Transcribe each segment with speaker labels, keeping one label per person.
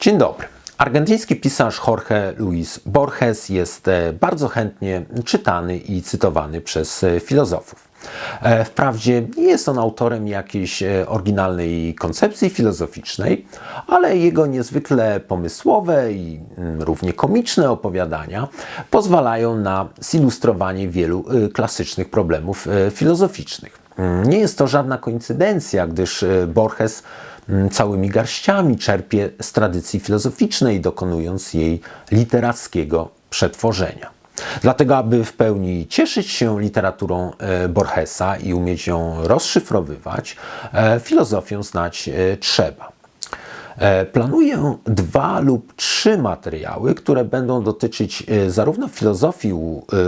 Speaker 1: Dzień dobry. Argentyński pisarz Jorge Luis Borges jest e, bardzo chętnie czytany i cytowany przez e, filozofów. E, Wprawdzie nie jest on autorem jakiejś oryginalnej koncepcji filozoficznej, ale jego niezwykle pomysłowe i mm, równie komiczne opowiadania pozwalają na zilustrowanie wielu klasycznych problemów filozoficznych. Mm, Nie jest to żadna koincydencja, gdyż Borges całymi garściami czerpie z tradycji filozoficznej, dokonując jej literackiego przetworzenia. Dlatego, aby w pełni cieszyć się literaturą e, Borgesa i umieć ją rozszyfrowywać, e, filozofię znać e, trzeba. Planuję dwa lub trzy materiały, które będą dotyczyć zarówno filozofii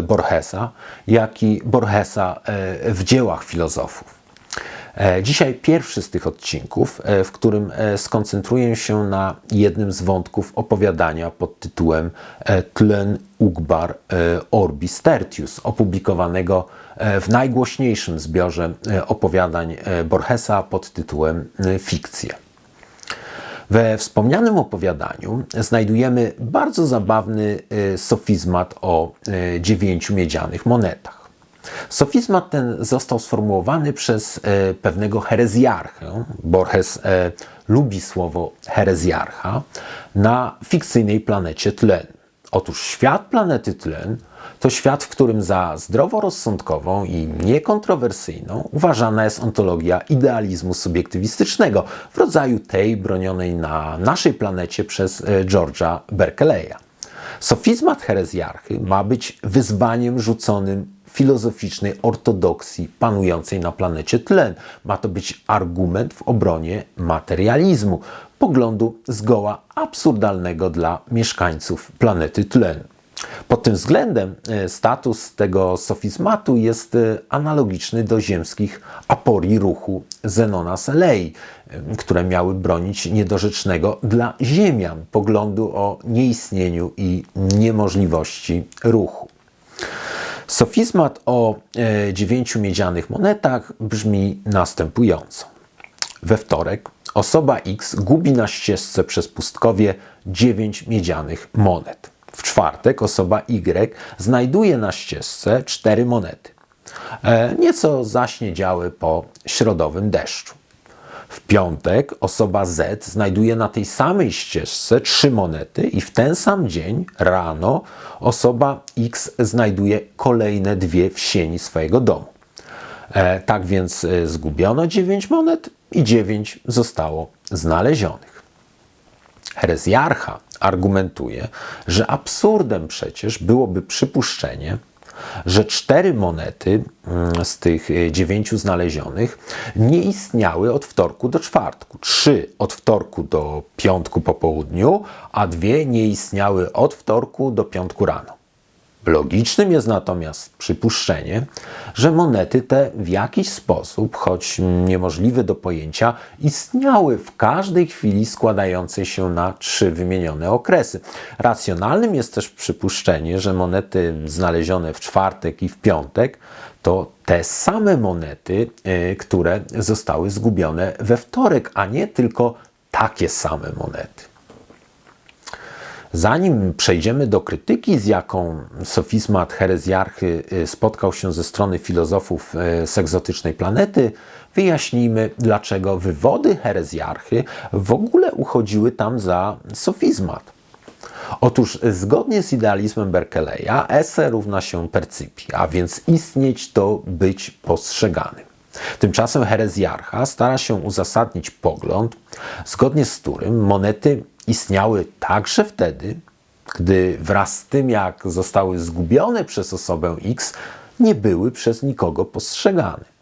Speaker 1: Borgesa, jak i Borgesa w dziełach filozofów. E, Dzisiaj pierwszy z tych odcinków, e, w którym e, skoncentruję się na jednym z wątków opowiadania pod tytułem Tlen Ugbar Orbis Tertius, opublikowanego w najgłośniejszym zbiorze opowiadań Borgesa pod tytułem Fikcje. We wspomnianym opowiadaniu znajdujemy bardzo zabawny sofizmat o dziewięciu miedzianych monetach. Sofizmat ten został sformułowany przez e, pewnego herezjarchę. Borges e, lubi słowo herezjarcha na fikcyjnej planecie Tlen. Otóż świat planety Tlen to świat, w którym za zdroworozsądkową i niekontrowersyjną uważana jest ontologia idealizmu subiektywistycznego w rodzaju tej bronionej na naszej planecie przez e, George'a Berkeleya. Sofizmat herezjarchy ma być wyzwaniem rzuconym filozoficznej ortodoksji panującej na planecie tlen. Ma to być argument w obronie materializmu, poglądu zgoła absurdalnego dla mieszkańców planety tlen. Pod tym względem e, status tego sofizmatu jest e, analogiczny do ziemskich aporii ruchu Zenona Selei, e, które miały bronić niedorzecznego dla ziemian poglądu o nieistnieniu i niemożliwości ruchu. Sofizmat o e, dziewięciu miedzianych monetach brzmi następująco. We wtorek osoba X gubi na ścieżce przez pustkowie dziewięć miedzianych monet. W czwartek osoba Y znajduje na ścieżce cztery monety. E, nieco zaśniedziały po środowym deszczu. W piątek osoba Z znajduje na tej samej ścieżce trzy monety i w ten sam dzień rano osoba X znajduje kolejne dwie w sieni swojego domu. E, tak więc e, zgubiono 9 monet i 9 zostało znalezionych. Herezjarcha argumentuje, że absurdem przecież byłoby przypuszczenie, że cztery monety mm, z tych e, dziewięciu znalezionych nie istniały od wtorku do czwartku. Trzy od wtorku do piątku po południu, a dwie nie istniały od wtorku do piątku rano. Logicznym jest natomiast przypuszczenie, że monety te w jakiś sposób, choć niemożliwy do pojęcia, istniały w każdej chwili składającej się na trzy wymienione okresy. Racjonalnym jest też przypuszczenie, że monety znalezione w czwartek i w piątek to te same monety, y, które zostały zgubione we wtorek, a nie tylko takie same monety. Zanim przejdziemy do krytyki, z jaką sofizmat herezjarchy y, spotkał się ze strony filozofów y, z egzotycznej planety, wyjaśnijmy, dlaczego wywody herezjarchy w ogóle uchodziły tam za sofizmat. Otóż zgodnie z idealizmem Berkeleya esse równa się percypii, a więc istnieć to być postrzeganym. Tymczasem herezjarcha stara się uzasadnić pogląd, zgodnie z którym monety istniały także wtedy, gdy wraz z tym, jak zostały zgubione przez osobę X, nie były przez nikogo postrzegane.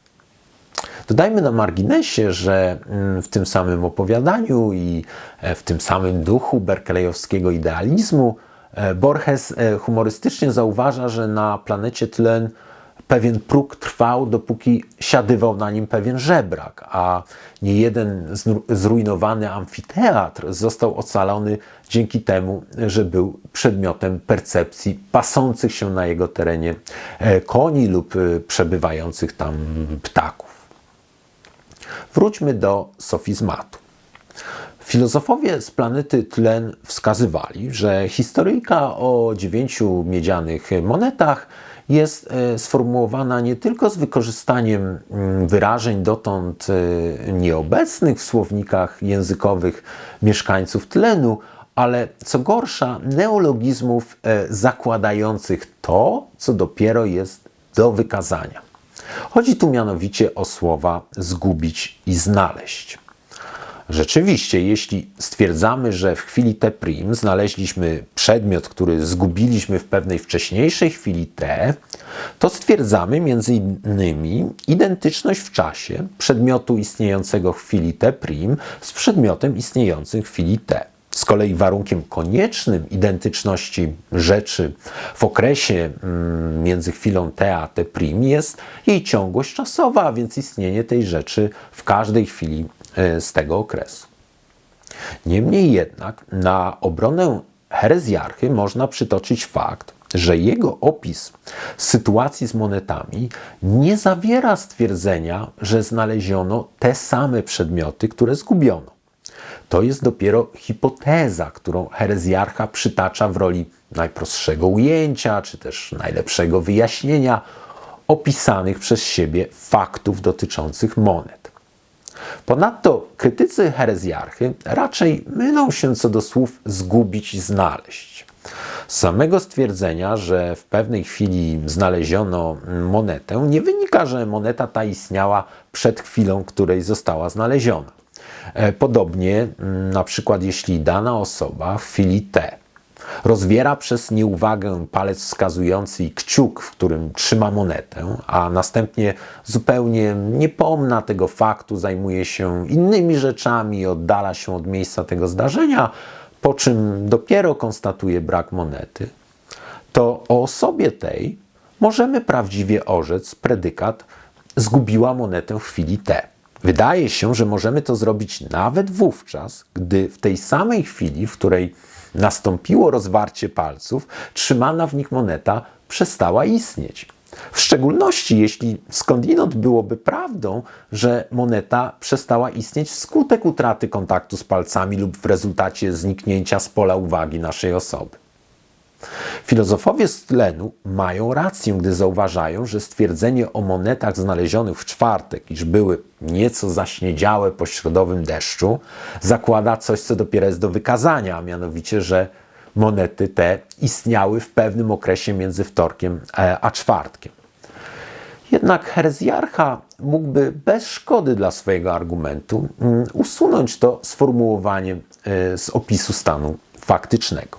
Speaker 1: Dodajmy na marginesie, że mm, w tym samym opowiadaniu i e, w tym samym duchu berkeleyowskiego idealizmu e, Borges e, humorystycznie zauważa, że na planecie tlen pewien próg trwał, dopóki siadywał na nim pewien żebrak, a nie jeden zrujnowany amfiteatr został ocalony dzięki temu, że był przedmiotem percepcji pasących się na jego terenie e, koni lub e, przebywających tam ptaków. Wróćmy do sofizmatu. Filozofowie z planety Tlen wskazywali, że historyjka o dziewięciu miedzianych monetach jest e, sformułowana nie tylko z wykorzystaniem mm, wyrażeń dotąd e, nieobecnych w słownikach językowych mieszkańców tlenu, ale co gorsza, neologizmów e, zakładających to, co dopiero jest do wykazania. Chodzi tu mianowicie o słowa zgubić i znaleźć. Rzeczywiście, jeśli stwierdzamy, że w chwili T' znaleźliśmy przedmiot, który zgubiliśmy w pewnej wcześniejszej chwili T, to stwierdzamy między innymi identyczność w czasie przedmiotu istniejącego w chwili T' z przedmiotem istniejącym w chwili T. Z kolei warunkiem koniecznym identyczności rzeczy w okresie mm, między chwilą t a t' jest jej ciągłość czasowa, a więc istnienie tej rzeczy w każdej chwili z tego okresu. Niemniej jednak na obronę herezjarchy można przytoczyć fakt, że jego opis sytuacji z monetami nie zawiera stwierdzenia, że znaleziono te same przedmioty, które zgubiono. To jest dopiero hipoteza, którą herezjarcha przytacza w roli najprostszego ujęcia, czy też najlepszego wyjaśnienia opisanych przez siebie faktów dotyczących monet. Ponadto krytycy herezjarchy raczej mylą się co do słów zgubić i znaleźć. Samego stwierdzenia, że w pewnej chwili znaleziono monetę, nie wynika, że moneta ta istniała przed chwilą, której została znaleziona. E, podobnie, mm, na przykład, jeśli dana osoba w chwili T rozwiera przez nieuwagę palec wskazujący i kciuk, w którym trzyma monetę, a następnie zupełnie niepomna tego faktu zajmuje się innymi rzeczami, oddala się od miejsca tego zdarzenia, po czym dopiero konstatuje brak monety, to o osobie tej możemy prawdziwie orzec predykat zgubiła monetę w chwili T. Wydaje się, że możemy to zrobić nawet wówczas, gdy w tej samej chwili, w której nastąpiło rozwarcie palców, trzymana w nich moneta przestała istnieć. W szczególności jeśli skądinąd byłoby prawdą, że moneta przestała istnieć wskutek utraty kontaktu z palcami lub w rezultacie zniknięcia z pola uwagi naszej osoby. Filozofowie z tlenu mają rację, gdy zauważają, że stwierdzenie o monetach znalezionych w czwartek, iż były nieco zaśniedziałe po środowym deszczu, zakłada coś, co dopiero jest do wykazania, a mianowicie, że monety te istniały w pewnym okresie między wtorkiem e, a czwartkiem. Jednak herezjarcha mógłby bez szkody dla swojego argumentu mm, usunąć to sformułowanie e, z opisu stanu faktycznego.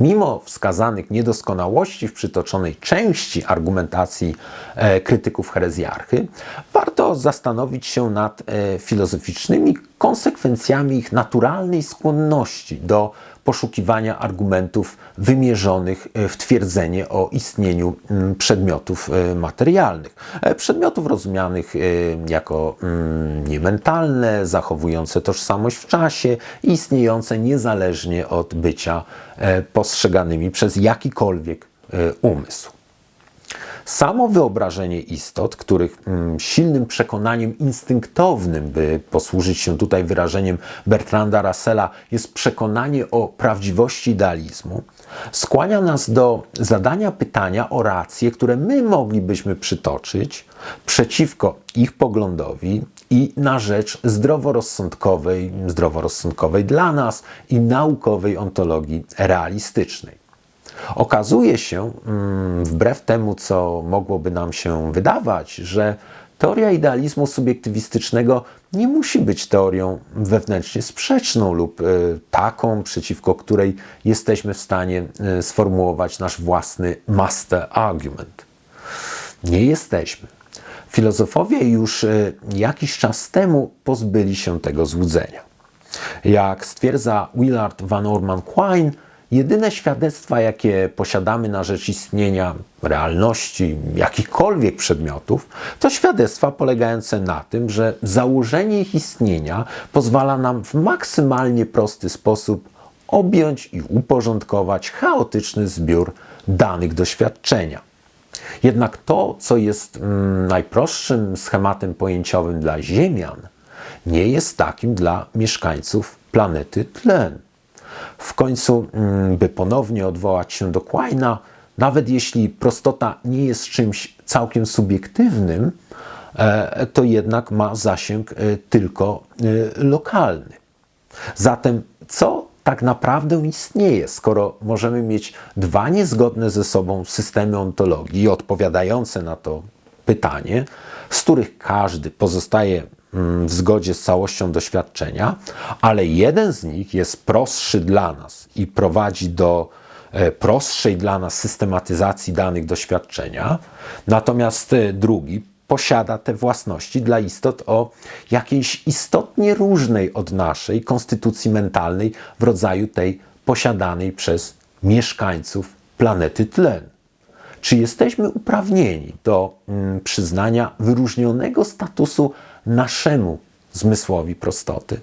Speaker 1: Mimo wskazanych niedoskonałości w przytoczonej części argumentacji e, krytyków herezjarchy, warto zastanowić się nad e, filozoficznymi konsekwencjami ich naturalnej skłonności do poszukiwania argumentów wymierzonych e, w twierdzenie o istnieniu mm, przedmiotów e, materialnych. E, przedmiotów rozumianych jako mm, niementalne, zachowujące tożsamość w czasie istniejące niezależnie od bycia postrzeganymi przez jakikolwiek umysł. Samo wyobrażenie istot, których mm, silnym przekonaniem instynktownym, by posłużyć się tutaj wyrażeniem Bertranda Russella, jest przekonanie o prawdziwości idealizmu, skłania nas do zadania pytania o racje, które my moglibyśmy przytoczyć przeciwko ich poglądowi i na rzecz zdroworozsądkowej, zdroworozsądkowej dla nas i naukowej ontologii realistycznej. Okazuje się, mm, wbrew temu, co mogłoby nam się wydawać, że teoria idealizmu subiektywistycznego nie musi być teorią wewnętrznie sprzeczną lub e, taką, przeciwko której jesteśmy w stanie e, sformułować nasz własny master argument. Nie jesteśmy. Filozofowie już e, jakiś czas temu pozbyli się tego złudzenia. Jak stwierdza Willard van Orman Quine, Jedyne świadectwa, jakie posiadamy na rzecz istnienia realności jakichkolwiek przedmiotów, to świadectwa polegające na tym, że założenie ich istnienia pozwala nam w maksymalnie prosty sposób objąć i uporządkować chaotyczny zbiór danych doświadczenia. Jednak to, co jest mm, najprostszym schematem pojęciowym dla Ziemian, nie jest takim dla mieszkańców planety tlen. W końcu, mm, by ponownie odwołać się do Quina, nawet jeśli prostota nie jest czymś całkiem subiektywnym, e, to jednak ma zasięg e, tylko e, lokalny. Zatem co tak naprawdę istnieje, skoro możemy mieć dwa niezgodne ze sobą systemy ontologii odpowiadające na to pytanie, z których każdy pozostaje w zgodzie z całością doświadczenia, ale jeden z nich jest prostszy dla nas i prowadzi do e, prostszej dla nas systematyzacji danych doświadczenia, natomiast e, drugi posiada te własności dla istot o jakiejś istotnie różnej od naszej konstytucji mentalnej w rodzaju tej posiadanej przez mieszkańców planety tlen. Czy jesteśmy uprawnieni do mm, przyznania wyróżnionego statusu naszemu zmysłowi prostoty?